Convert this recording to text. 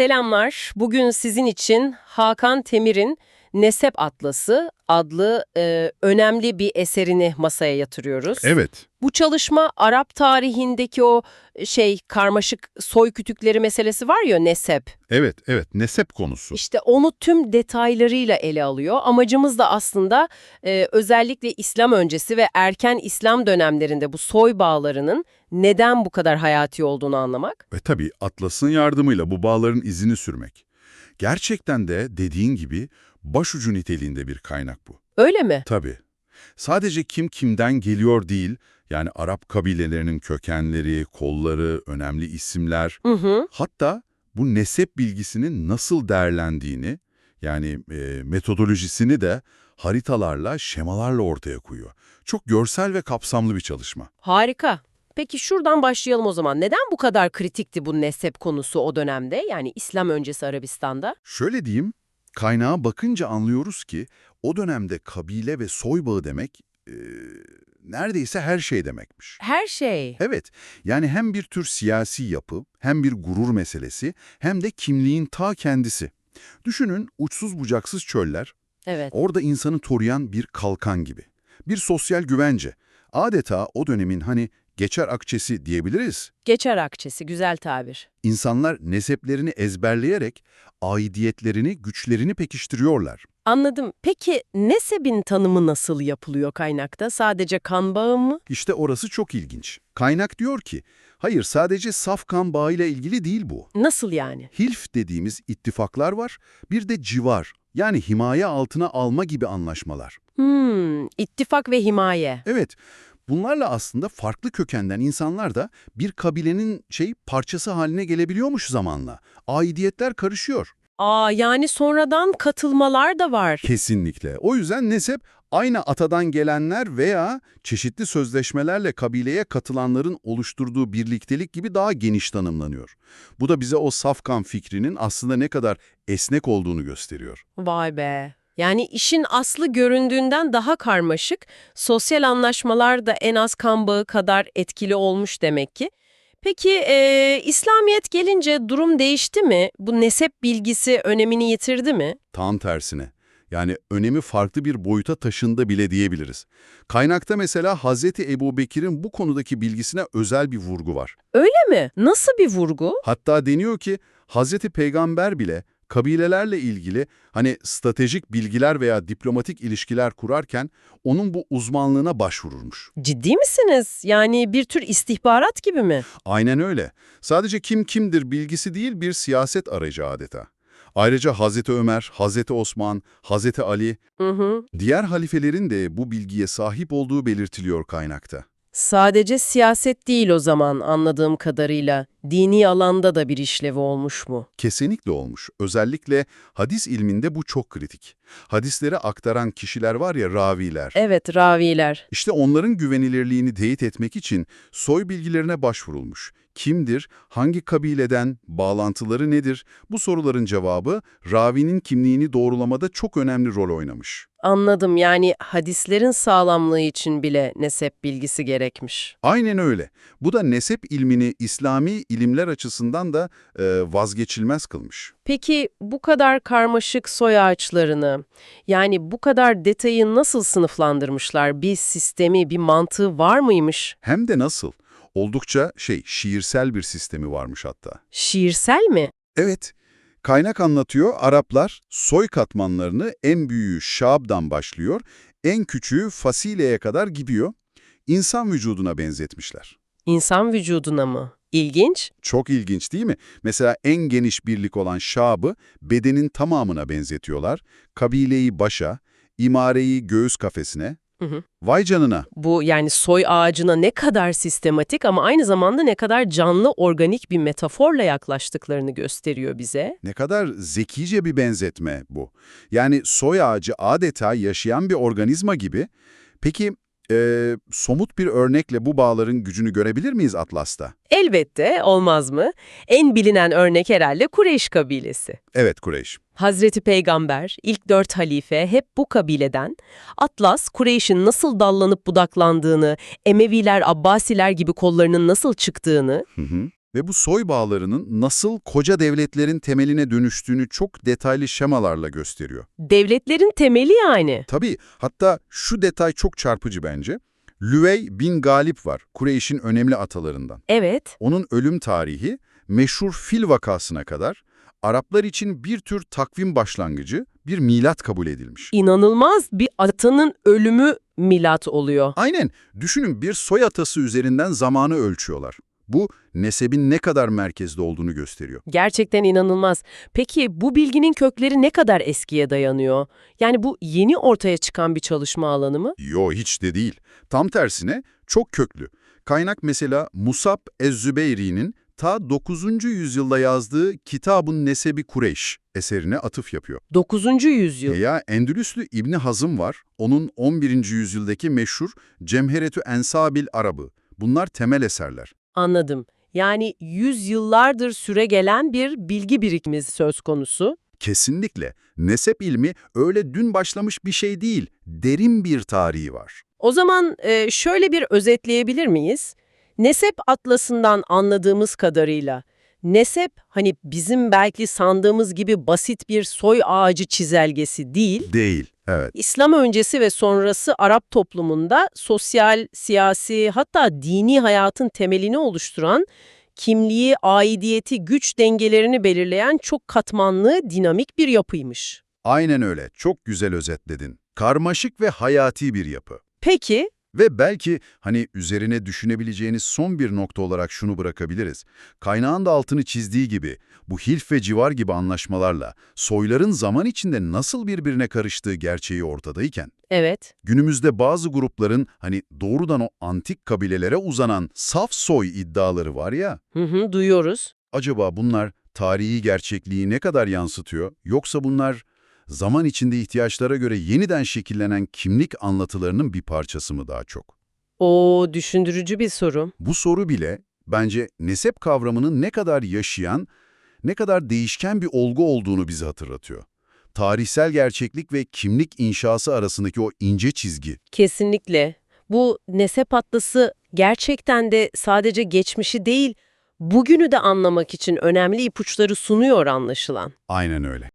Selamlar. Bugün sizin için Hakan Temir'in Nesep Atlası adlı e, önemli bir eserini masaya yatırıyoruz. Evet, Bu çalışma Arap tarihindeki o şey karmaşık soy kütükleri meselesi var ya Nesep. evet, evet. Nesep konusu. İşte onu tüm detaylarıyla ele alıyor. Amacımız da aslında e, özellikle İslam öncesi ve erken İslam dönemlerinde bu soy bağlarının neden bu kadar hayati olduğunu anlamak. Ve tabii Atlas'ın yardımıyla bu bağların izini sürmek. Gerçekten de dediğin gibi başucu niteliğinde bir kaynak bu. Öyle mi? Tabii. Sadece kim kimden geliyor değil, yani Arap kabilelerinin kökenleri, kolları, önemli isimler, Hı hı. hatta bu nesep bilgisinin nasıl değerlendiğini, yani e, metodolojisini de haritalarla, şemalarla ortaya koyuyor. Çok görsel ve kapsamlı bir çalışma. Harika. Peki şuradan başlayalım o zaman. Neden bu kadar kritikti bu nesep konusu o dönemde? Yani İslam öncesi Arabistan'da. Şöyle diyeyim, kaynağa bakınca anlıyoruz ki o dönemde kabile ve soy bağı demek e, neredeyse her şey demekmiş. Her şey. Evet, yani hem bir tür siyasi yapı, hem bir gurur meselesi, hem de kimliğin ta kendisi. Düşünün uçsuz bucaksız çöller, Evet. orada insanı toruyan bir kalkan gibi. Bir sosyal güvence. Adeta o dönemin hani geçer akçesi diyebiliriz. Geçer akçesi. Güzel tabir. İnsanlar neseplerini ezberleyerek aidiyetlerini, güçlerini pekiştiriyorlar. Anladım. Peki nesebin tanımı nasıl yapılıyor kaynakta? Sadece kan bağı mı? İşte orası çok ilginç. Kaynak diyor ki, hayır sadece saf kan bağıyla ilgili değil bu. Nasıl yani? Hilf dediğimiz ittifaklar var, bir de civar, yani himaye altına alma gibi anlaşmalar. Hmm, ittifak ve himaye. Evet, bunlarla aslında farklı kökenden insanlar da bir kabilenin şey parçası haline gelebiliyormuş zamanla. Aidiyetler karışıyor. Aa yani sonradan katılmalar da var. Kesinlikle. O yüzden nesep aynı atadan gelenler veya çeşitli sözleşmelerle kabileye katılanların oluşturduğu birliktelik gibi daha geniş tanımlanıyor. Bu da bize o safkan fikrinin aslında ne kadar esnek olduğunu gösteriyor. Vay be. Yani işin aslı göründüğünden daha karmaşık, sosyal anlaşmalar da en az kan bağı kadar etkili olmuş demek ki. Peki eee, İslamiyet gelince durum değişti mi? Bu nesep bilgisi önemini yitirdi mi? Tam tersine. Yani önemi farklı bir boyuta taşındı bile diyebiliriz. Kaynakta mesela Hazreti Ebu Bekir'in bu konudaki bilgisine özel bir vurgu var. Öyle mi? Nasıl bir vurgu? Hatta deniyor ki Hazreti Peygamber bile kabilelerle ilgili hani stratejik bilgiler veya diplomatik ilişkiler kurarken onun bu uzmanlığına başvururmuş. Ciddi misiniz? Yani bir tür istihbarat gibi mi? Aynen öyle. Sadece kim kimdir bilgisi değil bir siyaset aracı adeta. Ayrıca Hazreti Ömer, Hazreti Osman, Hazreti Ali, Hı hı. diğer halifelerin de bu bilgiye sahip olduğu belirtiliyor kaynakta. Sadece siyaset değil o zaman anladığım kadarıyla. Dini alanda da bir işlevi olmuş mu? Kesinlikle olmuş. Özellikle hadis ilminde bu çok kritik. Hadisleri aktaran kişiler var ya raviler. Evet, raviler. İşte onların güvenilirliğini teyit etmek için soy bilgilerine başvurulmuş. Kimdir, hangi kabileden, bağlantıları nedir? Bu soruların cevabı ravinin kimliğini doğrulamada çok önemli rol oynamış. Anladım yani hadislerin sağlamlığı için bile nesep bilgisi gerekmiş. Aynen öyle. Bu da nesep ilmini İslami ilimler açısından da e, vazgeçilmez kılmış. Peki bu kadar karmaşık soy ağaçlarını, yani bu kadar detayı nasıl sınıflandırmışlar? Bir sistemi, bir mantığı var mıymış? Hem de nasıl? Oldukça şey, şiirsel bir sistemi varmış hatta. Şiirsel mi? Evet, kaynak anlatıyor Araplar soy katmanlarını en büyüğü Şab'dan başlıyor, en küçüğü Fasile'ye kadar gidiyor. İnsan vücuduna benzetmişler. İnsan vücuduna mı? İlginç. Çok ilginç değil mi? Mesela en geniş birlik olan Şab'ı bedenin tamamına benzetiyorlar. Kabileyi başa, imareyi göğüs kafesine. Hı hı. Vay canına! Bu yani soy ağacına ne kadar sistematik ama aynı zamanda ne kadar canlı, organik bir metaforla yaklaştıklarını gösteriyor bize. Ne kadar zekice bir benzetme bu. Yani soy ağacı adeta yaşayan bir organizma gibi. Peki e, somut bir örnekle bu bağların gücünü görebilir miyiz Atlas'ta? Elbette, olmaz mı? En bilinen örnek herhalde Kureyş kabilesi. Evet Kureyş. Hazreti Peygamber, ilk dört halife hep bu kabileden. Atlas, Kureyş'in nasıl dallanıp budaklandığını, Emeviler, Abbasiler gibi kollarının nasıl çıktığını, Hı hı. Ve bu soy bağlarının nasıl koca devletlerin temeline dönüştüğünü çok detaylı şemalarla gösteriyor. Devletlerin temeli yani. Tabii hatta şu detay çok çarpıcı bence. Lüvey bin Galip var, Kureyş'in önemli atalarından. Evet. Onun ölüm tarihi meşhur fil vakasına kadar Araplar için bir tür takvim başlangıcı, bir milat kabul edilmiş. İnanılmaz bir atanın ölümü milat oluyor. Aynen. Düşünün bir soy atası üzerinden zamanı ölçüyorlar. Bu nesebin ne kadar merkezde olduğunu gösteriyor. Gerçekten inanılmaz. Peki bu bilginin kökleri ne kadar eskiye dayanıyor? Yani bu yeni ortaya çıkan bir çalışma alanı mı? Yo hiç de değil. Tam tersine çok köklü. Kaynak mesela Musab Ez-Zübeyri'nin ta 9. yüzyılda yazdığı Kitabun Nesebi Kureyş eserine atıf yapıyor. 9. yüzyıl. Ya Endülüslü İbni Hazım var. Onun 11. yüzyıldaki meşhur Cemheretü Ensabil Arabı. Bunlar temel eserler. Anladım. Yani yüzyıllardır süre gelen bir bilgi birikimi söz konusu. Kesinlikle. Nesep ilmi öyle dün başlamış bir şey değil. Derin bir tarihi var. O zaman e, şöyle bir özetleyebilir miyiz? Nesep atlasından anladığımız kadarıyla, nesep hani bizim belki sandığımız gibi basit bir soy ağacı çizelgesi değil, Değil. Evet. İslam öncesi ve sonrası Arap toplumunda sosyal, siyasi hatta dini hayatın temelini oluşturan, kimliği, aidiyeti, güç dengelerini belirleyen çok katmanlı, dinamik bir yapıymış. Aynen öyle. Çok güzel özetledin. Karmaşık ve hayati bir yapı. Peki, Ve belki hani üzerine düşünebileceğiniz son bir nokta olarak şunu bırakabiliriz. Kaynağın da altını çizdiği gibi bu hilf ve civar gibi anlaşmalarla soyların zaman içinde nasıl birbirine karıştığı gerçeği ortadayken, evet, günümüzde bazı grupların hani doğrudan o antik kabilelere uzanan saf soy iddiaları var ya, hı hı, duyuyoruz. acaba bunlar tarihi gerçekliği ne kadar yansıtıyor yoksa bunlar zaman içinde ihtiyaçlara göre yeniden şekillenen kimlik anlatılarının bir parçası mı daha çok? O düşündürücü bir soru. Bu soru bile bence nesep kavramının ne kadar yaşayan, ne kadar değişken bir olgu olduğunu bize hatırlatıyor. Tarihsel gerçeklik ve kimlik inşası arasındaki o ince çizgi. Kesinlikle. Bu nesep atlası gerçekten de sadece geçmişi değil, bugünü de anlamak için önemli ipuçları sunuyor anlaşılan. Aynen öyle.